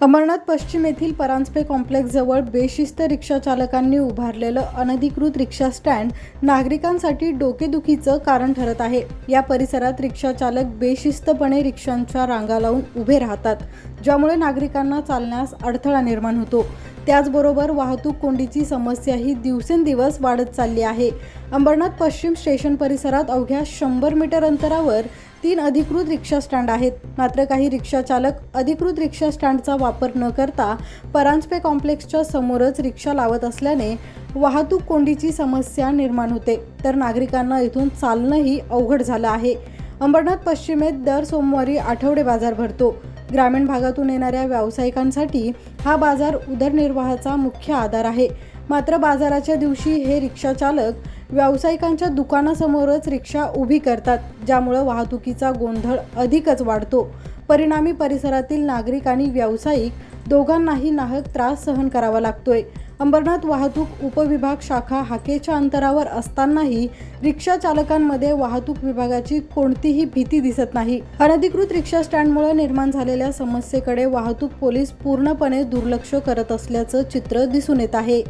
अमरनाथ पश्चिम येथील परांजपे कॉम्प्लेक्सजवळ बेशिस्त रिक्षाचालकांनी उभारलेलं अनधिकृत रिक्षा स्टँड नागरिकांसाठी डोकेदुखीचं कारण ठरत आहे. या परिसरात रिक्षाचालक बेशिस्तपणे रिक्षांच्या रांगा लावून उभे राहतात ज्यामुळे नागरिकांना चालण्यास अडथळा निर्माण होतो. त्याचबरोबर वाहतूक कोंडीची समस्याही दिवसेंदिवस वाढत चालली आहे. अंबरनाथ पश्चिम स्टेशन परिसरात अवघ्या शंभर मीटर अंतरावर तीन अधिकृत रिक्षा स्टँड आहेत. मात्र काही रिक्षा चालक अधिकृत रिक्षा स्टँडचा वापर न करता परांजपे कॉम्प्लेक्सच्या समोरच रिक्षा लावत असल्याने वाहतूक कोंडीची समस्या निर्माण होते. तर नागरिकांना इथून चालणंही अवघड झालं आहे. अंबरनाथ पश्चिमेत दर सोमवारी आठवडे बाजार भरतो. ग्रामीण भागातून येणाऱ्या व्यावसायिकांसाठी हा बाजार उदरनिर्वाहाचा मुख्य आधार आहे. मात्र बाजाराच्या दिवशी हे रिक्षा चालक व्यावसायिकांच्या दुकानासमोरच रिक्षा उभी करतात ज्यामुळं वाहतुकीचा गोंधळ अधिकच वाढतो. परिणामी परिसरातील नागरिक आणि व्यावसायिक दोघांनाही नाहक त्रास सहन करावा लागतोय. अंबरनाथ वाहतूक उपविभाग शाखा हाकेच्या अंतरावर असतानाही रिक्षा चालकांमध्ये वाहतूक विभागाची कोणतीही भीती दिसत नाही. अनधिकृत रिक्षा स्टँडमुळे निर्माण झालेल्या समस्येकडे वाहतूक पोलीस पूर्णपणे दुर्लक्ष करत असल्याचं चित्र दिसून येत आहे.